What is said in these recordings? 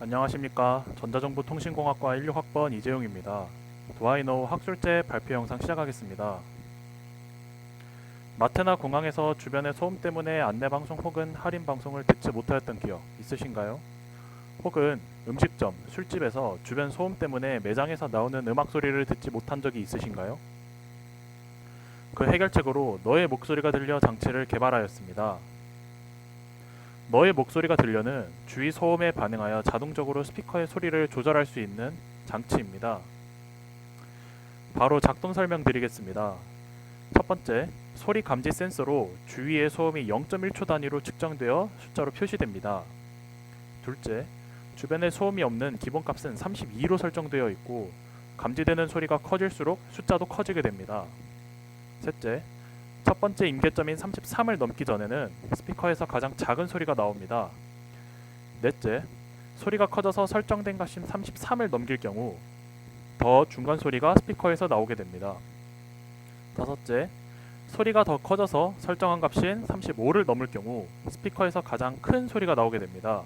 안녕하십니까. 전자정보통신공학과 16학번 이재용입니다. 도아이노 학술제 발표 영상 시작하겠습니다. 마트나 공항에서 주변의 소음 때문에 안내방송 혹은 할인방송을 듣지 못하였던 기억 있으신가요? 혹은 음식점, 술집에서 주변 소음 때문에 매장에서 나오는 음악 소리를 듣지 못한 적이 있으신가요? 그 해결책으로 너의 목소리가 들려 장치를 개발하였습니다. 너의 목소리가 들려는 주위 소음에 반응하여 자동적으로 스피커의 소리를 조절할 수 있는 장치입니다. 바로 작동 설명드리겠습니다. 첫 번째, 소리 감지 센서로 주위의 소음이 0.1초 단위로 측정되어 숫자로 표시됩니다. 둘째, 주변에 소음이 없는 기본값은 32로 설정되어 있고 감지되는 소리가 커질수록 숫자도 커지게 됩니다. 셋째, 첫 번째 임계점인 33을 넘기 전에는 스피커에서 가장 작은 소리가 나옵니다. 넷째, 소리가 커져서 설정된 값인 33을 넘길 경우 더 중간 소리가 스피커에서 나오게 됩니다. 다섯째, 소리가 더 커져서 설정한 값인 35를 넘을 경우 스피커에서 가장 큰 소리가 나오게 됩니다.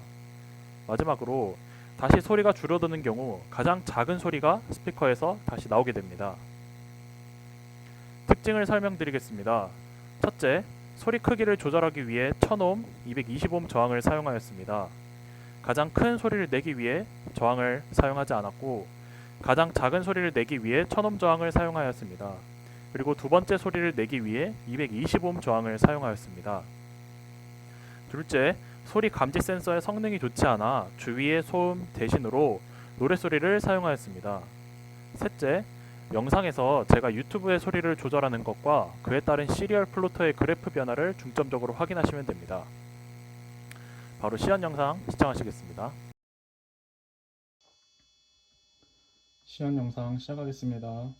마지막으로 다시 소리가 줄어드는 경우 가장 작은 소리가 스피커에서 다시 나오게 됩니다. 특징을 설명드리겠습니다. 첫째, 소리 크기를 조절하기 위해 1000옴, 220옴 저항을 사용하였습니다. 가장 큰 소리를 내기 위해 저항을 사용하지 않았고 가장 작은 소리를 내기 위해 1000옴 저항을 사용하였습니다. 그리고 두 번째 소리를 내기 위해 220옴 저항을 사용하였습니다. 둘째, 소리 감지 센서의 성능이 좋지 않아 주위의 소음 대신으로 노랫소리를 사용하였습니다. 셋째, 영상에서 제가 유튜브의 소리를 조절하는 것과 그에 따른 시리얼 플로터의 그래프 변화를 중점적으로 확인하시면 됩니다. 바로 시연 영상 시청하시겠습니다. 시연 영상 시작하겠습니다.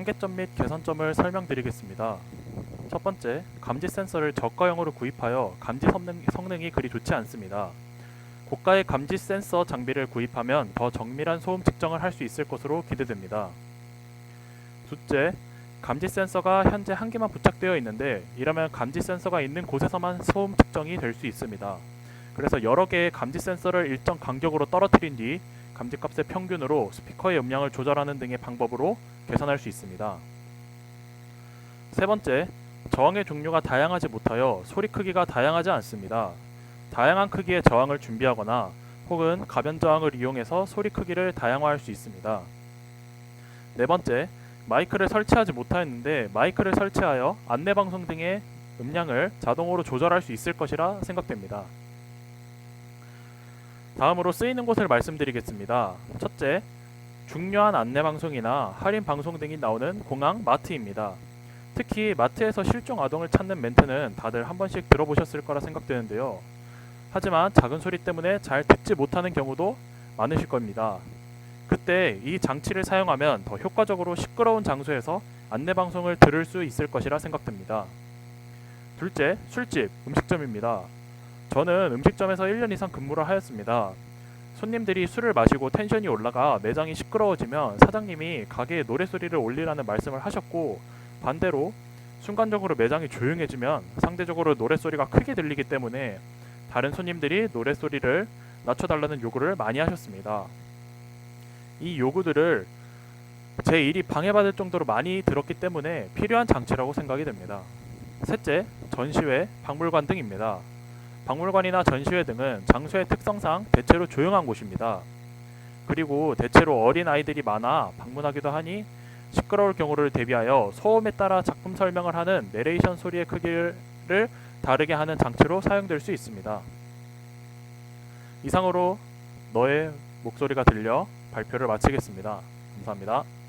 한계점 및 개선점을 설명드리겠습니다. 첫 번째, 감지 센서를 저가형으로 구입하여 감지 성능, 성능 이 그리 좋지 않습니다. 고가의 감지 센서 장비를 구입하면 더 정밀한 소음 측정을 할 수 있을 것으로 기대됩니다. 둘째, 감지 센서가 현재 한 개만 부착되어 있는데 이러면 감지 센서가 있는 곳에서만 소음 측정이 될 수 있습니다. 그래서 여러 개의 감지 센서를 일정 간격으로 떨어뜨린 뒤 감지값의 평균으로 스피커의 음량을 조절하는 등의 방법으로 개선할 수 있습니다. 세 번째, 저항의 종류가 다양하지 못하여 소리 크기가 다양하지 않습니다. 다양한 크기의 저항을 준비하거나 혹은 가변 저항을 이용해서 소리 크기를 다양화할 수 있습니다. 네 번째, 마이크를 설치하지 못하였는데 마이크를 설치하여 안내 방송 등의 음량을 자동으로 조절할 수 있을 것이라 생각됩니다. 다음으로 쓰이는 곳을 말씀드리겠습니다. 첫째, 중요한 안내 방송이나 할인 방송 등이 나오는 공항 마트입니다. 특히 마트에서 실종 아동을 찾는 멘트는 다들 한 번씩 들어보셨을 거라 생각되는데요. 하지만 작은 소리 때문에 잘 듣지 못하는 경우도 많으실 겁니다. 그때 이 장치를 사용하면 더 효과적으로 시끄러운 장소에서 안내 방송을 들을 수 있을 것이라 생각됩니다. 둘째, 술집, 음식점입니다. 저는 음식점에서 1년 이상 근무를 하였습니다. 손님들이 술을 마시고 텐션이 올라가 매장이 시끄러워지면 사장님이 가게에 노래소리를 올리라는 말씀을 하셨고 반대로 순간적으로 매장이 조용해지면 상대적으로 노래소리가 크게 들리기 때문에 다른 손님들이 노래소리를 낮춰달라는 요구를 많이 하셨습니다. 이 요구들을 제 일이 방해받을 정도로 많이 들었기 때문에 필요한 장치라고 생각이 됩니다. 셋째, 전시회, 박물관 등입니다. 박물관이나 전시회 등은 장소의 특성상 대체로 조용한 곳입니다. 그리고 대체로 어린 아이들이 많아 방문하기도 하니 시끄러울 경우를 대비하여 소음에 따라 작품 설명을 하는 내레이션 소리의 크기를 다르게 하는 장치로 사용될 수 있습니다. 이상으로 너의 목소리가 들려 발표를 마치겠습니다. 감사합니다.